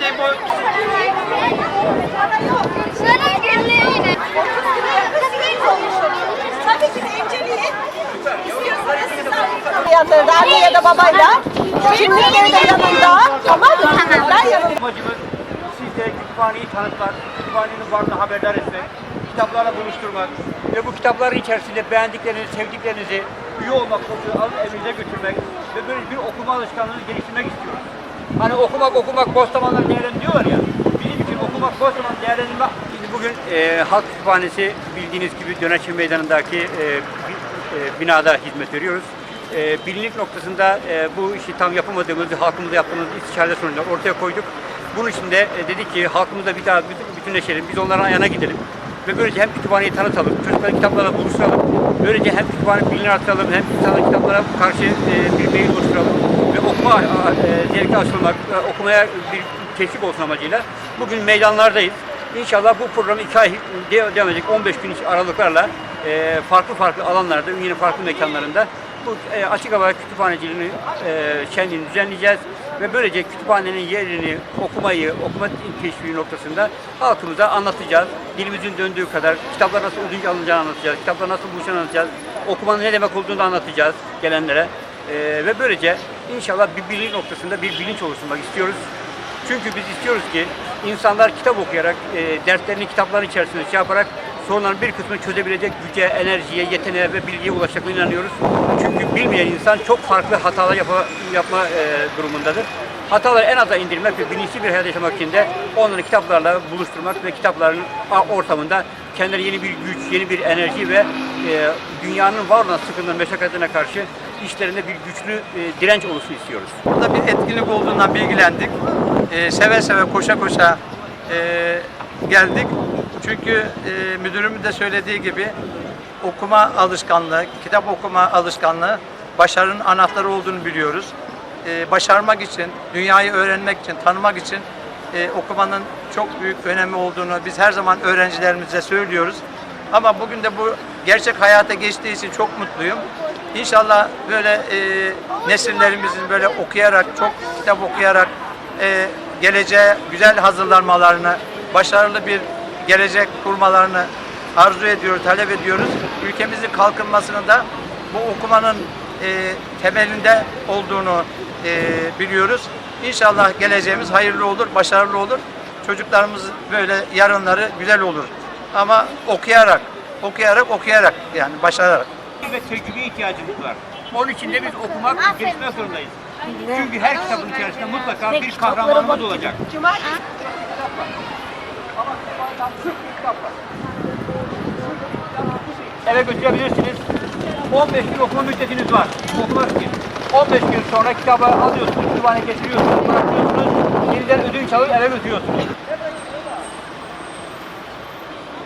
de bu... Yatırdı anne ya da babayla. Kimlikleri de yanında. Tamam mı? Kimlikler yanında. Amacımız sizde kütüphaneyi tanıtmak, kütüphanenin varlığını haberdar etmek, kitaplarla buluşturmak ve bu kitapların içerisinde beğendiklerinizi, sevdiklerinizi üye olmak koşulu alıp evinize götürmek ve böyle bir okuma alışkanlığınızı geliştirmek istiyoruz. Hani okumak okumak boş zamanlar değerlendiriyorlar ya. Bizim için okumak boş zaman değerlendirme. Biz bugün e, Halk Kütüphanesi bildiğiniz gibi Döneçi Meydanı'ndaki e, e, binada hizmet veriyoruz. E, bilinlik noktasında e, bu işi tam yapamadığımızı, halkımızla yaptığımız istişare sonucunda ortaya koyduk. Bunun için de e, dedik ki halkımızla bir daha bütün- bütünleşelim, biz onların ayağına gidelim. Ve böylece hem kütüphaneyi tanıtalım, çocukların kitaplarla buluşturalım. Böylece hem kütüphane bilini artıralım, hem insanların kitaplara karşı e, bir meyil oluşturalım. Ve okuma e, zevki açılmak, e, okumaya bir teşvik olsun amacıyla bugün meydanlardayız. İnşallah bu program iki ay de- devam edecek 15 gün aralıklarla e, farklı farklı alanlarda, ünyenin farklı mekanlarında bu e, açık hava kütüphaneciliğini e, şenliğini düzenleyeceğiz ve böylece kütüphanenin yerini, okumayı, okuma teşviki noktasında halkımıza anlatacağız. Dilimizin döndüğü kadar kitaplar nasıl ödünç alınacağını anlatacağız, kitaplar nasıl buluşacağını anlatacağız, okumanın ne demek olduğunu da anlatacağız gelenlere. E, ve böylece inşallah bir bilinç noktasında bir bilinç oluşturmak istiyoruz. Çünkü biz istiyoruz ki insanlar kitap okuyarak, e, derslerini kitapların içerisinde şey yaparak sorunların bir kısmını çözebilecek güce, enerjiye, yeteneğe ve bilgiye ulaşacaklarına inanıyoruz. Çünkü bilmeyen insan çok farklı hatalar yapma, yapma e, durumundadır. Hataları en aza indirmek ve bilinçli bir hayat yaşamak için de onları kitaplarla buluşturmak ve kitapların ortamında kendilerine yeni bir güç, yeni bir enerji ve e, dünyanın var olan sıkıntılarına, meşakkatlerine karşı işlerinde bir güçlü e, direnç oluşsun istiyoruz. Burada bir etkinlik olduğundan bilgilendik. Ee, seve seve koşa koşa e, geldik. Çünkü e, müdürümün de söylediği gibi okuma alışkanlığı, kitap okuma alışkanlığı başarının anahtarı olduğunu biliyoruz. Ee, başarmak için, dünyayı öğrenmek için, tanımak için e, okumanın çok büyük önemi olduğunu biz her zaman öğrencilerimize söylüyoruz. Ama bugün de bu gerçek hayata geçtiği için çok mutluyum. İnşallah böyle e, nesillerimizin böyle okuyarak, çok kitap okuyarak e, geleceğe güzel hazırlanmalarını, başarılı bir gelecek kurmalarını arzu ediyoruz, talep ediyoruz. Ülkemizin kalkınmasının da bu okumanın e, temelinde olduğunu e, biliyoruz. İnşallah geleceğimiz hayırlı olur, başarılı olur. Çocuklarımız böyle yarınları güzel olur. Ama okuyarak, okuyarak, okuyarak yani başararak. Ve tecrübeye ihtiyacımız var. Onun için de biz okumak, gelişmek zorundayız. Çünkü her kitabın içerisinde mutlaka bir kahramanımız olacak. Eve götürebilirsiniz. 15 gün okuma müddetiniz var. Okumak için. 15 gün sonra kitabı alıyorsunuz, kütüphane getiriyorsunuz, bırakıyorsunuz. Yeniden ödünç alıp eve götürüyorsunuz.